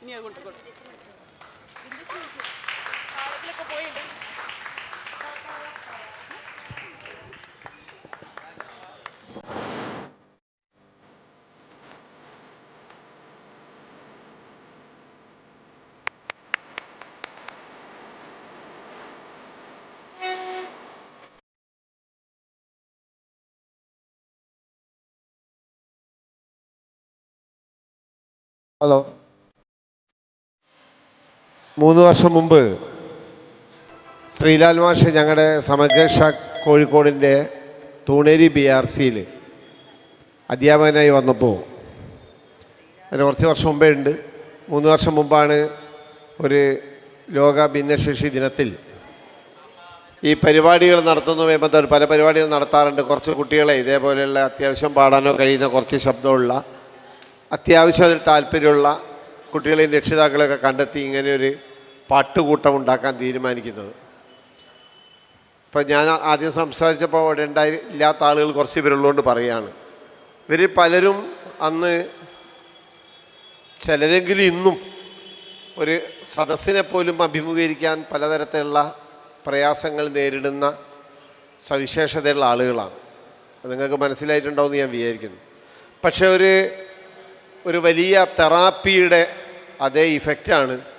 ഇനി അങ്ങോട്ട് കൊണ്ട് കാലത്തിലൊക്കെ പോയിട്ടുണ്ട് ഹലോ മൂന്ന് വർഷം മുമ്പ് ശ്രീലാൽ മാഷ് ഞങ്ങളുടെ സമഗ്രഷ കോഴിക്കോടിന്റെ തൂണേരി ബി ആർ സിയിൽ അധ്യാപകനായി വന്നപ്പോൾ അതിന് കുറച്ച് വർഷം മുമ്പേ ഉണ്ട്. മൂന്ന് വർഷം മുമ്പാണ് ഒരു ലോക ഭിന്നശേഷി ദിനത്തിൽ ഈ പരിപാടികൾ നടത്തുന്ന വേമ്പത്തോട് പല പരിപാടികൾ നടത്താറുണ്ട്. കുറച്ച് കുട്ടികളെ ഇതേപോലെയുള്ള അത്യാവശ്യം പാടാനോ കഴിയുന്ന കുറച്ച് ശബ്ദമുള്ള അത്യാവശ്യം അതിൽ താല്പര്യമുള്ള കുട്ടികളെയും രക്ഷിതാക്കളെയൊക്കെ കണ്ടെത്തി ഇങ്ങനെയൊരു പാട്ടുകൂട്ടം ഉണ്ടാക്കാൻ തീരുമാനിക്കുന്നത്. ഇപ്പം ഞാൻ ആദ്യം സംസാരിച്ചപ്പോൾ അവിടെ ഉണ്ടായി ഇല്ലാത്ത ആളുകൾ കുറച്ച് പേരുള്ളതുകൊണ്ട് പറയുകയാണ് ഇവർ പലരും അന്ന് ചിലരെങ്കിലും ഇന്നും ഒരു സദസ്സിനെ പോലും അഭിമുഖീകരിക്കാൻ പലതരത്തിലുള്ള പ്രയാസങ്ങൾ നേരിടുന്ന സവിശേഷതയുള്ള ആളുകളാണ്. അത് നിങ്ങൾക്ക് മനസ്സിലായിട്ടുണ്ടാവുമെന്ന് ഞാൻ വിചാരിക്കുന്നു. പക്ഷേ ഒരു ഒരു വലിയ തെറാപ്പിയുടെ അതേ ഇഫക്റ്റാണ്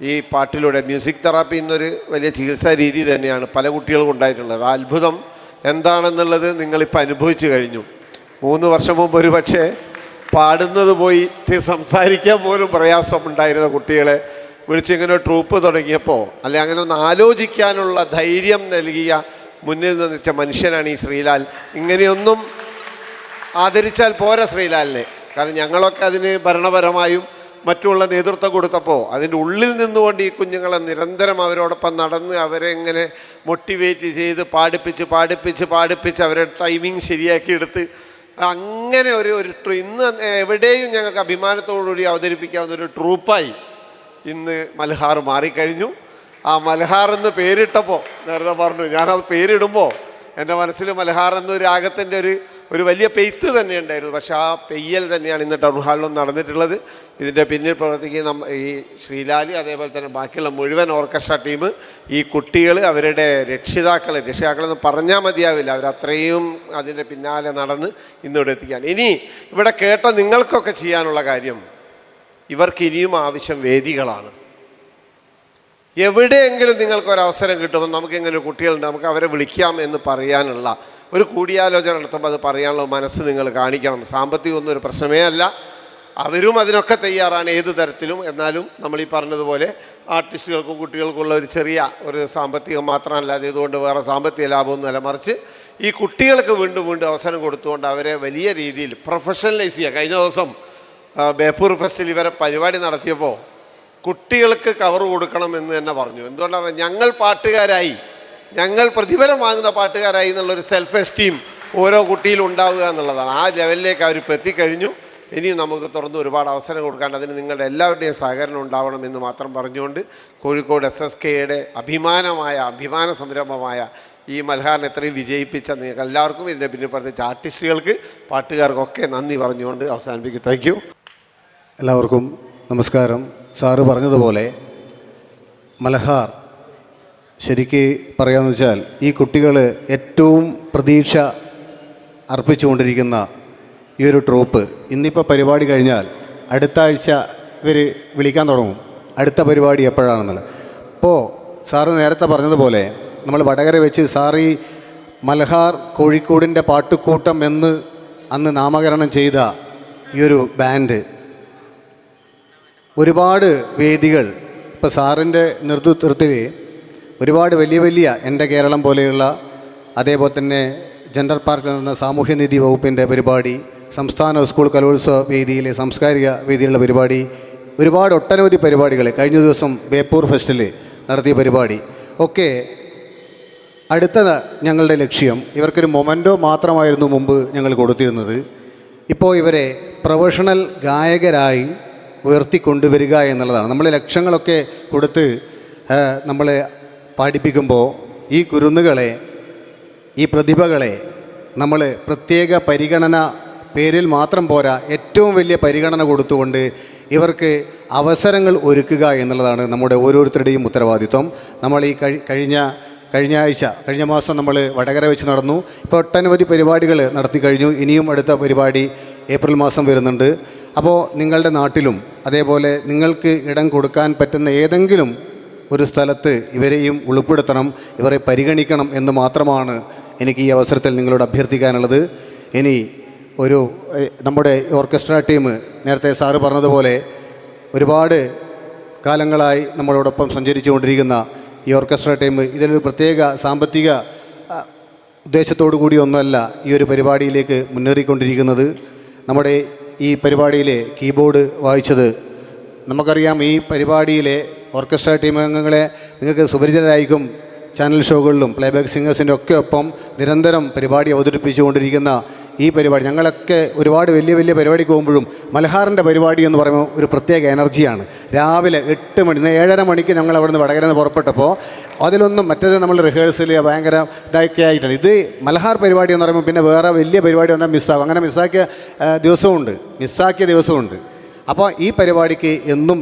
ഈ പാട്ടിലൂടെ മ്യൂസിക് തെറാപ്പി എന്നൊരു വലിയ ചികിത്സാ രീതി തന്നെയാണ് പല കുട്ടികൾക്കും ഉണ്ടായിട്ടുള്ളത്. അത്ഭുതം എന്താണെന്നുള്ളത് നിങ്ങളിപ്പോൾ അനുഭവിച്ചു കഴിഞ്ഞു. മൂന്ന് വർഷം മുമ്പ് ഒരു പക്ഷേ പാടുന്നത് പോയി സംസാരിക്കാൻ പോലും പ്രയാസം ഉണ്ടായിരുന്ന കുട്ടികളെ വിളിച്ചിങ്ങനെ ട്രൂപ്പ് തുടങ്ങിയപ്പോൾ അല്ലെ അങ്ങനെ ഒന്ന് ആലോചിക്കാനുള്ള ധൈര്യം നൽകിയ മുന്നിൽ നിന്നിച്ച മനുഷ്യനാണ് ഈ ശ്രീലാൽ. ഇങ്ങനെയൊന്നും ആദരിച്ചാൽ പോരാ ശ്രീലാലിനെ. കാരണം ഞങ്ങളൊക്കെ അതിന് ഭരണപരമായും മറ്റുള്ള നേതൃത്വം കൊടുത്തപ്പോൾ അതിന്റെ ഉള്ളിൽ നിന്നുകൊണ്ട് ഈ കുഞ്ഞുങ്ങളെ നിരന്തരം അവരോടൊപ്പം നടന്ന് അവരെ ഇങ്ങനെ മോട്ടിവേറ്റ് ചെയ്ത് പാടിപ്പിച്ച് പാടിപ്പിച്ച് പാടിപ്പിച്ച് അവരെ ടൈമിങ് ശരിയാക്കിയെടുത്ത് അങ്ങനെ ഒരു ഒരു ഇന്ന് എവിടെയും ഞങ്ങൾക്ക് അഭിമാനത്തോടുകൂടി അവതരിപ്പിക്കാവുന്ന ഒരു ട്രൂപ്പായി ഇന്ന് മൽഹാർ മാറിക്കഴിഞ്ഞു. ആ മൽഹാർ എന്ന് പേരിട്ടപ്പോൾ നേരത്തെ പറഞ്ഞു ഞാനത് പേരിടുമ്പോൾ എന്റെ മനസ്സിൽ മൽഹാർ എന്നൊരു രാഗത്തിന്റെ ഒരു ഒരു വലിയ പെയ്ത്ത് തന്നെ ഉണ്ടായിരുന്നു പക്ഷെ ആ പെയ്യൽ തന്നെയാണ് ഇന്ന് ടൗൺ ഹാളിലും നടന്നിട്ടുള്ളത്. ഇതിന്റെ പിന്നിൽ പ്രവർത്തിക്കുന്ന ഈ ശ്രീലാലി അതേപോലെ തന്നെ ബാക്കിയുള്ള മുഴുവൻ ഓർക്കസ്ട്ര ടീം ഈ കുട്ടികൾ അവരുടെ രക്ഷിതാക്കൾ രക്ഷിതാക്കളെന്ന് പറഞ്ഞാൽ മതിയാവില്ല. അവരത്രയും അതിന്റെ പിന്നാലെ നടന്ന് ഇന്നിവിടെ എത്തിക്കുകയാണ്. ഇനി ഇവിടെ കേട്ട നിങ്ങൾക്കൊക്കെ ചെയ്യാനുള്ള കാര്യം ഇവർക്ക് ഇനിയും ആവശ്യം വേദികളാണ്. എവിടെയെങ്കിലും നിങ്ങൾക്കൊരവസരം കിട്ടുമ്പോൾ നമുക്കിങ്ങനെ കുട്ടികളുണ്ട് നമുക്ക് അവരെ വിളിക്കാം എന്ന് പറയാനുള്ള ഒരു കൂടിയാലോചന നടത്തുമ്പോൾ അത് പറയാനുള്ള മനസ്സ് നിങ്ങൾ കാണിക്കണം. സാമ്പത്തികമൊന്നും ഒരു പ്രശ്നമേ അല്ല. അവരും അതിനൊക്കെ തയ്യാറാണ് ഏത് തരത്തിലും. എന്നാലും നമ്മൾ ഈ പറഞ്ഞതുപോലെ ആർട്ടിസ്റ്റുകൾക്കും കുട്ടികൾക്കുള്ള ഒരു ചെറിയ ഒരു സാമ്പത്തികം മാത്രമല്ലാതെ ഇതുകൊണ്ട് വേറെ സാമ്പത്തിക ലാഭമൊന്നും അല്ല മറിച്ച് ഈ കുട്ടികൾക്ക് വീണ്ടും വീണ്ടും അവസരം കൊടുത്തുകൊണ്ട് അവരെ വലിയ രീതിയിൽ പ്രൊഫഷണലൈസ് ചെയ്യുക. കഴിഞ്ഞ ദിവസം ബേപ്പൂർ ഫെസ്റ്റിൽ ഇവരെ പരിപാടി നടത്തിയപ്പോൾ കുട്ടികൾക്ക് കവർ കൊടുക്കണം എന്ന് തന്നെ പറഞ്ഞു. എന്തുകൊണ്ടാണ് ഞങ്ങൾ പാട്ടുകാരായി. ഞങ്ങൾ പ്രതിഫലം വാങ്ങുന്ന പാട്ടുകാരായി എന്നുള്ളൊരു സെൽഫ് എസ്റ്റീം ഓരോ കുട്ടിയിലും ഉണ്ടാവുക എന്നുള്ളതാണ്. ആ ലെവലിലേക്ക് അവർ എത്തിക്കഴിഞ്ഞു ഇനിയും നമുക്ക് തുറന്ന് ഒരുപാട് അവസരം കൊടുക്കാണ്ട് അതിന് നിങ്ങളുടെ എല്ലാവരുടെയും സഹകരണം ഉണ്ടാവണം എന്ന് മാത്രം പറഞ്ഞുകൊണ്ട് കോഴിക്കോട് എസ് എസ് കെയുടെ അഭിമാനമായ അഭിമാന സംരംഭമായ ഈ മൽഹാറിനെ എത്രയും വിജയിപ്പിച്ച നിങ്ങൾക്ക് എല്ലാവർക്കും ഇതിന്റെ പിന്നിൽ പ്രത്യേകിച്ച് ആർട്ടിസ്റ്റുകൾക്ക് പാട്ടുകാർക്കൊക്കെ നന്ദി പറഞ്ഞുകൊണ്ട് അവസാനിപ്പിക്കും. താങ്ക് യു എല്ലാവർക്കും നമസ്കാരം. സാറ് പറഞ്ഞതുപോലെ മലഹാർ ശരിക്ക് പറയാമെന്ന് വെച്ചാൽ ഈ കുട്ടികൾ ഏറ്റവും പ്രതീക്ഷ അർപ്പിച്ചുകൊണ്ടിരിക്കുന്ന ഈ ഒരു ട്രൂപ്പ് ഇന്നിപ്പോൾ പരിപാടി കഴിഞ്ഞാൽ അടുത്ത ആഴ്ച ഇവർ വിളിക്കാൻ തുടങ്ങും. അടുത്ത പരിപാടി എപ്പോഴാണെന്നുള്ളത്. അപ്പോൾ സാറ് നേരത്തെ പറഞ്ഞതുപോലെ നമ്മൾ വടകര വെച്ച് ഈ മലഹാർ കോഴിക്കോടിന്റെ പാട്ടുക്കൂട്ടം എന്ന് അന്ന് നാമകരണം ചെയ്ത ഈ ഒരു ബാൻഡ് ഒരുപാട് വേദികൾ ഇപ്പോൾ സാറിന്റെ നേതൃത്വത്തിൽ ഒരുപാട് വലിയ വലിയ എന്റെ കേരളം പോലെയുള്ള അതേപോലെ തന്നെ ജെൻഡർ പാർക്കിൽ നിന്ന് സാമൂഹ്യനീതി വകുപ്പിന്റെ പരിപാടി സംസ്ഥാന സ്കൂൾ കലോത്സവ വേദിയിലെ സാംസ്കാരിക വേദിയിലുള്ള പരിപാടി ഒരുപാട് ഒട്ടനവധി പരിപാടികൾ കഴിഞ്ഞ ദിവസം ബേപ്പൂർ ഫെസ്റ്റിൽ നടത്തിയ പരിപാടി. ഒക്കെ അടുത്ത ഞങ്ങളുടെ ലക്ഷ്യം. ഇവർക്കൊരു മൊമെന്റോ മാത്രമായിരുന്നു മുമ്പ് ഞങ്ങൾ കൊടുത്തിരുന്നത്. ഇപ്പോൾ ഇവരെ പ്രൊഫഷണൽ ഗായകരായി ഉയർത്തിക്കൊണ്ടുവരിക എന്നുള്ളതാണ്. നമ്മൾ ലക്ഷങ്ങളൊക്കെ കൊടുത്ത് ആ, പാടിപ്പിക്കുമ്പോൾ ഈ കുരുന്നുകളെ ഈ പ്രതിഭകളെ നമ്മൾ പ്രത്യേക പരിഗണന പേരിൽ മാത്രം പോരാ ഏറ്റവും വലിയ പരിഗണന കൊടുത്തുകൊണ്ട് ഇവർക്ക് അവസരങ്ങൾ ഒരുക്കുക എന്നുള്ളതാണ് നമ്മുടെ ഓരോരുത്തരുടെയും ഉത്തരവാദിത്വം. നമ്മൾ ഈ കഴിഞ്ഞ കഴിഞ്ഞ ആഴ്ച കഴിഞ്ഞ മാസം നമ്മൾ വടകര വെച്ച് നടന്നു. ഇപ്പോൾ ഒട്ടനവധി പരിപാടികൾ നടത്തി കഴിഞ്ഞു. ഇനിയും അടുത്ത പരിപാടി ഏപ്രിൽ മാസം വരുന്നുണ്ട്. അപ്പോൾ നിങ്ങളുടെ നാട്ടിലും അതേപോലെ നിങ്ങൾക്ക് ഇടം കൊടുക്കാൻ പറ്റുന്ന ഏതെങ്കിലും ഒരു സ്ഥലത്ത് ഇവരെയും ഉൾപ്പെടുത്തണം ഇവരെ പരിഗണിക്കണം എന്ന് മാത്രമാണ് എനിക്ക് ഈ അവസരത്തിൽ നിങ്ങളോട് അഭ്യർത്ഥിക്കാനുള്ളത്. ഇനി ഒരു നമ്മുടെ ഓർക്കസ്ട്ര ടീം നേരത്തെ സാറ് പറഞ്ഞതുപോലെ ഒരുപാട് കാലങ്ങളായി നമ്മളോടൊപ്പം സഞ്ചരിച്ചുകൊണ്ടിരിക്കുന്ന ഈ ഓർക്കസ്ട്ര ടീം ഇതിലൊരു പ്രത്യേക സാമ്പത്തിക ഉദ്ദേശത്തോടു കൂടി ഒന്നുമല്ല ഈ ഒരു പരിപാടിയിലേക്ക് മുന്നേറിക്കൊണ്ടിരിക്കുന്നത്. നമ്മുടെ ഈ പരിപാടിയിലെ കീബോർഡ് വായിച്ചത് നമുക്കറിയാം ഈ പരിപാടിയിലെ ഓർക്കസ്ട്ര ടീം അംഗങ്ങളെ നിങ്ങൾക്ക് സുപരിചിതരായിരിക്കും ചാനൽ ഷോകളിലും പ്ലേബാക്ക് സിംഗേഴ്സിന്റെ ഒക്കെ ഒപ്പം നിരന്തരം പരിപാടി അവതരിപ്പിച്ചുകൊണ്ടിരിക്കുന്ന ഈ പരിപാടി. ഞങ്ങളൊക്കെ ഒരുപാട് വലിയ വലിയ പരിപാടി പോകുമ്പോഴും മലഹാറിന്റെ പരിപാടി എന്ന് പറയുമ്പോൾ ഒരു പ്രത്യേക എനർജിയാണ്. രാവിലെ എട്ട് മണി ഏഴര മണിക്ക് ഞങ്ങൾ അവിടെ നിന്ന് വടകരന്ന് പുറപ്പെട്ടപ്പോൾ അതിലൊന്നും മറ്റേത് നമ്മൾ റിഹേഴ്സൽ ഭയങ്കര ഇതൊക്കെ ആയിട്ടാണ്. ഇത് മലഹാർ പരിപാടി എന്ന് പറയുമ്പോൾ പിന്നെ വേറെ വലിയ പരിപാടി വന്നാൽ മിസ്സാകും അങ്ങനെ മിസ്സാക്കിയ ദിവസമുണ്ട് മിസ്സാക്കിയ ദിവസമുണ്ട് അപ്പോൾ ഈ പരിപാടിക്ക് എന്നും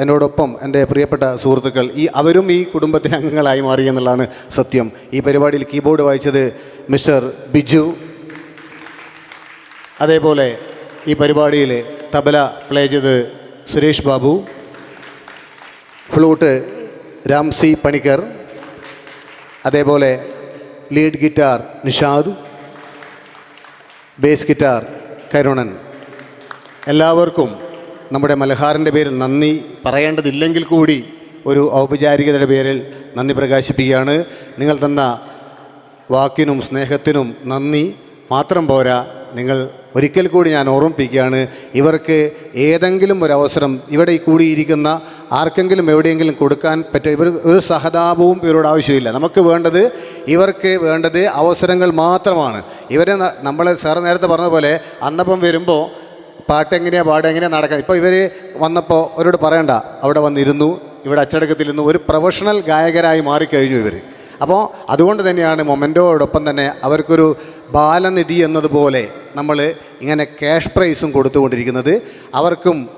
എന്നോടൊപ്പം എന്റെ പ്രിയപ്പെട്ട സുഹൃത്തുക്കൾ ഈ അവരും ഈ കുടുംബത്തിലെ അംഗങ്ങളായി മാറി എന്നുള്ളതാണ് സത്യം. ഈ പരിപാടിയിൽ കീബോർഡ് വായിച്ചത് മിസ്റ്റർ ബിജു. അതേപോലെ ഈ പരിപാടിയിൽ തബല പ്ലേ ചെയ്ത് സുരേഷ് ബാബു. ഫ്ലൂട്ട് രാംസി പണിക്കർ. അതേപോലെ lead guitar Nishad. Bass guitar Karunan. എല്ലാവർക്കും നമ്മുടെ മലഹാറിന്റെ പേരിൽ നന്ദി പറയേണ്ടതില്ലെങ്കിൽ കൂടി ഒരു ഔപചാരികതയുടെ പേരിൽ നന്ദി പ്രകാശിപ്പിക്കുകയാണ്. നിങ്ങൾ തന്ന വാക്കിനും സ്നേഹത്തിനും നന്ദി. മാത്രം പോരാ നിങ്ങൾ ഒരിക്കൽ കൂടി ഞാൻ ഓർമ്മിപ്പിക്കുകയാണ് ഇവർക്ക് ഏതെങ്കിലും ഒരു അവസരം ഇവിടെ കൂടിയിരിക്കുന്ന ആർക്കെങ്കിലും എവിടെയെങ്കിലും കൊടുക്കാൻ പറ്റും ഇവർ ഒരു സഹതാപവും ഇവരോട് ആവശ്യമില്ല. നമുക്ക് വേണ്ടത് ഇവർക്ക് വേണ്ടത് അവസരങ്ങൾ മാത്രമാണ്. ഇവരെ നമ്മളെ സാർ നേരത്തെ പറഞ്ഞതുപോലെ പോലെ അന്നപ്പം വരുമ്പോൾ പാട്ട് എങ്ങനെയാണ് പാട്ട് എങ്ങനെയാണ് നടക്കുക ഇപ്പോൾ ഇവർ വന്നപ്പോൾ അവരോട് പറയണ്ട. അവിടെ വന്നിരുന്നു. ഇവിടെ അച്ചടക്കത്തിലിരുന്നു. ഒരു പ്രൊഫഷണൽ ഗായകരായി മാറിക്കഴിഞ്ഞു ഇവർ അപ്പോൾ അതുകൊണ്ട് തന്നെയാണ് മൊമെന്റോടൊപ്പം തന്നെ അവർക്കൊരു ബാലനിധി എന്നതുപോലെ നമ്മൾ ഇങ്ങനെ ക്യാഷ് പ്രൈസും കൊടുത്തുകൊണ്ടിരിക്കുന്നത്. അവർക്കും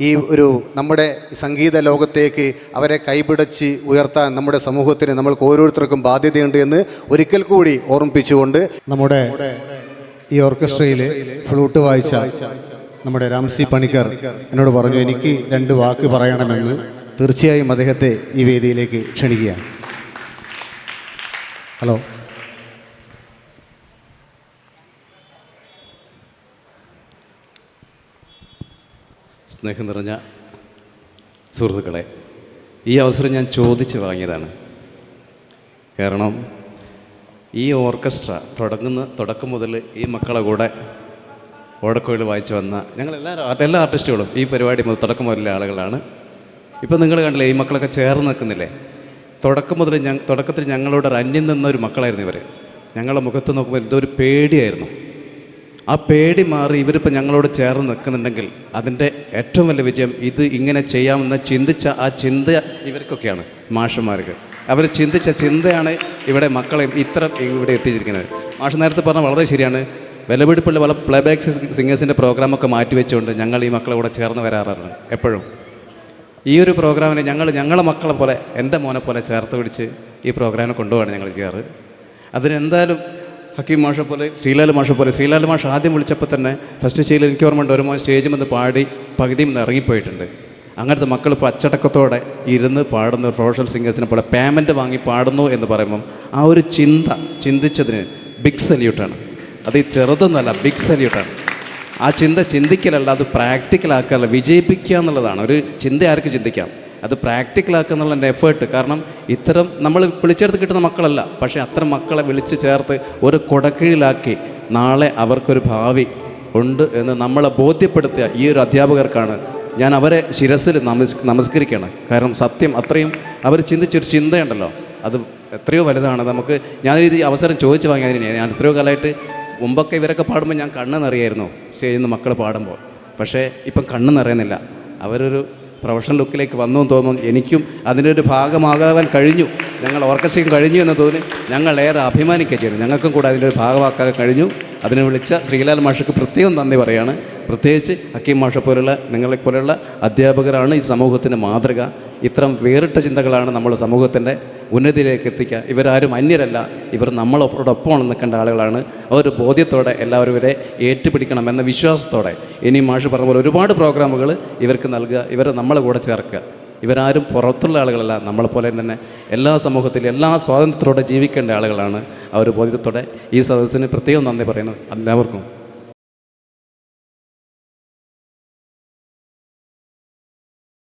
ഈ ഒരു നമ്മുടെ സംഗീത ലോകത്തേക്ക് അവരെ കൈപിടച്ച് ഉയർത്താൻ നമ്മുടെ സമൂഹത്തിന് നമ്മൾക്ക് ഓരോരുത്തർക്കും ബാധ്യതയുണ്ട് എന്ന് ഒരിക്കൽ കൂടി ഓർമ്മിപ്പിച്ചുകൊണ്ട് നമ്മുടെ ഈ ഓർക്കസ്ട്രയിൽ ഫ്ലൂട്ട് വായിച്ച നമ്മുടെ രാംസി പണിക്കർ എന്നോട് പറഞ്ഞു എനിക്ക് രണ്ട് വാക്ക് പറയണമെന്ന് തീർച്ചയായും അദ്ദേഹത്തെ ഈ വേദിയിലേക്ക് ക്ഷണിക്കുകയാണ്. ഹലോ. സ്നേഹം നിറഞ്ഞ സുഹൃത്തുക്കളെ ഈ അവസരം ഞാൻ ചോദിച്ച് വാങ്ങിയതാണ്. കാരണം ഈ ഓർക്കസ്ട്ര തുടങ്ങുന്ന തുടക്കം മുതൽ ഈ മക്കളെ കൂടെ ഓടക്കോയിൽ വായിച്ചു വന്ന ഞങ്ങൾ എല്ലാ എല്ലാ ആർട്ടിസ്റ്റുകളും ഈ പരിപാടി മുതൽ തുടക്കം മുതലുള്ള ആളുകളാണ്. ഇപ്പം നിങ്ങൾ കണ്ടില്ലേ ഈ മക്കളൊക്കെ ചേർന്ന് നിൽക്കുന്നില്ലേ? തുടക്കം മുതൽ ഞ തുടക്കത്തിൽ ഞങ്ങളോട് അന്യം നിന്ന ഒരു മക്കളായിരുന്നു ഇവർ ഞങ്ങളുടെ മുഖത്ത് നോക്കുമ്പോൾ ഇതൊരു പേടിയായിരുന്നു. ആ പേടി മാറി ഇവരിപ്പോൾ ഞങ്ങളോട് ചേർന്ന് നിൽക്കുന്നുണ്ടെങ്കിൽ അതിന്റെ ഏറ്റവും വലിയ വിജയം ഇത് ഇങ്ങനെ ചെയ്യാമെന്ന് ചിന്തിച്ച ആ ചിന്ത ഇവർക്കൊക്കെയാണ് മാഷന്മാർക്ക്. അവർ ചിന്തിച്ച ചിന്തയാണ് ഇവിടെ മക്കളെ ഇത്ര ഇവിടെ എത്തിച്ചിരിക്കുന്നത്. മാഷ് നേരത്തെ പറഞ്ഞ വളരെ ശരിയാണ്. വിലപിടിപ്പുള്ള പല പ്ലേബാക്ക് സിംഗേഴ്സിന്റെ പ്രോഗ്രാമൊക്കെ മാറ്റിവെച്ചുകൊണ്ട് ഞങ്ങൾ ഈ മക്കളെ കൂടെ ചേർന്ന് വരാറാണ് എപ്പോഴും. ഈ ഒരു പ്രോഗ്രാമിനെ ഞങ്ങൾ ഞങ്ങളെ മക്കളെ പോലെ എന്റെ മോനെ പോലെ ചേർത്ത് പിടിച്ച് ഈ പ്രോഗ്രാമിനെ കൊണ്ടുപോവാണ് ഞങ്ങൾ ചെയ്യാറ്. അതിനെന്തായാലും ഹക്കീം മാഷെ പോലെ ശ്രീലാൽ മാഷെ പോലെ ശ്രീലാൽ മാഷ ആദ്യം വിളിച്ചപ്പോൾ തന്നെ ഫസ്റ്റ് സ്റ്റേജിൽ എനിക്ക് ഓർമ്മയുണ്ട് ഒരു മോൻ സ്റ്റേജിൽ നിന്ന് പാടി പകുതിയും നിന്ന് ഇറങ്ങിപ്പോയിട്ടുണ്ട്. അങ്ങനത്തെ മക്കൾ ഇപ്പോൾ അച്ചടക്കത്തോടെ ഇരുന്ന് പാടുന്ന ഒരു പ്രൊഫഷണൽ സിംഗേഴ്സിനെ പോലെ പേയ്മെന്റ് വാങ്ങി പാടുന്നു എന്ന് പറയുമ്പം ആ ഒരു ചിന്ത ചിന്തിച്ചതിന് ബിഗ് സല്യൂട്ടാണ് അത് ഈ ചെറുതൊന്നുമല്ല ബിഗ് സല്യൂട്ടാണ് ആ ചിന്ത ചിന്തിക്കലല്ല അത് പ്രാക്ടിക്കലാക്കല്ല വിജയിപ്പിക്കുക എന്നുള്ളതാണ്. ഒരു ചിന്ത ആർക്ക് ചിന്തിക്കാം? അത് പ്രാക്ടിക്കലാക്കുക എന്നുള്ള എന്റെ എഫേർട്ട് കാരണം ഇത്തരം നമ്മൾ വിളിച്ചെടുത്ത് കിട്ടുന്ന മക്കളല്ല പക്ഷേ അത്തരം മക്കളെ വിളിച്ച് ചേർത്ത് ഒരു കുടക്കീഴിലാക്കി നാളെ അവർക്കൊരു ഭാവി ഉണ്ട് എന്ന് നമ്മളെ ബോധ്യപ്പെടുത്തിയ ഈ ഒരു അധ്യാപകർക്കാണ് ഞാൻ അവരെ ശിരസിൽ നമസ് നമസ്കരിക്കുകയാണ്. കാരണം സത്യം അത്രയും അവർ ചിന്തിച്ചൊരു ചിന്തയുണ്ടല്ലോ. അത് എത്രയോ വലുതാണ്. നമുക്ക് ഞാൻ ഈ അവസരം ചോദിച്ചു വാങ്ങിയതിന് ഞാൻ എത്രയോ കാലമായിട്ട് മുമ്പൊക്കെ ഇവരൊക്കെ പാടുമ്പോൾ ഞാൻ കണ്ണ് നിറയായിരുന്നു. സ്റ്റേജിൽ നിന്ന് മക്കൾ പാടുമ്പോൾ. പക്ഷേ ഇപ്പം കണ്ണ് നിറയുന്നില്ല. അവരൊരു പ്രൊഫഷണൽ ലുക്കിലേക്ക് വന്നു തോന്നുന്നു. എനിക്കും അതിന്റെ ഒരു ഭാഗമാകാൻ കഴിഞ്ഞു. ഞങ്ങൾ ഓർക്കസ്ട്രയും കഴിഞ്ഞു എന്ന് തോന്നി. ഞങ്ങൾ ഏറെ അഭിമാനിക്കുക ചെയ്തു. ഞങ്ങൾക്കും കൂടെ അതിന്റെ ഒരു ഭാഗമാക്കാൻ കഴിഞ്ഞു. അതിനെ വിളിച്ച ശ്രീലാൽ മാഷക്ക് പ്രത്യേകം നന്ദി പറയാണ്. പ്രത്യേകിച്ച് ഹക്കീം മാഷ പോലുള്ള നിങ്ങളെ പോലെയുള്ള അധ്യാപകരാണ് ഈ സമൂഹത്തിന്റെ മാതൃക. ഇത്തരം വേറിട്ട ചിന്തകളാണ് നമ്മൾ സമൂഹത്തിന്റെ ഉന്നതിയിലേക്ക് എത്തിക്കുക. ഇവരാരും അന്യരല്ല. ഇവർ നമ്മളോടൊപ്പം നിൽക്കേണ്ട ആളുകളാണ്. അവർ ബോധ്യത്തോടെ എല്ലാവരും ഇവരെ ഏറ്റുപിടിക്കണം എന്ന വിശ്വാസത്തോടെ. ഇനി മാഷ് പറഞ്ഞ പോലെ ഒരുപാട് പ്രോഗ്രാമുകൾ ഇവർക്ക് നൽകുക ഇവരെ നമ്മളെ കൂടെ ചേർക്കുക. ഇവരാരും പുറത്തുള്ള ആളുകളല്ല. നമ്മളെപ്പോലെ തന്നെ എല്ലാ സമൂഹത്തിലും എല്ലാ സ്വാതന്ത്ര്യത്തോടെ ജീവിക്കേണ്ട ആളുകളാണ് അവർ ബോധ്യത്തോടെ ഈ സദസ്സിന് പ്രത്യേകം നന്ദി പറയുന്നു. എല്ലാവർക്കും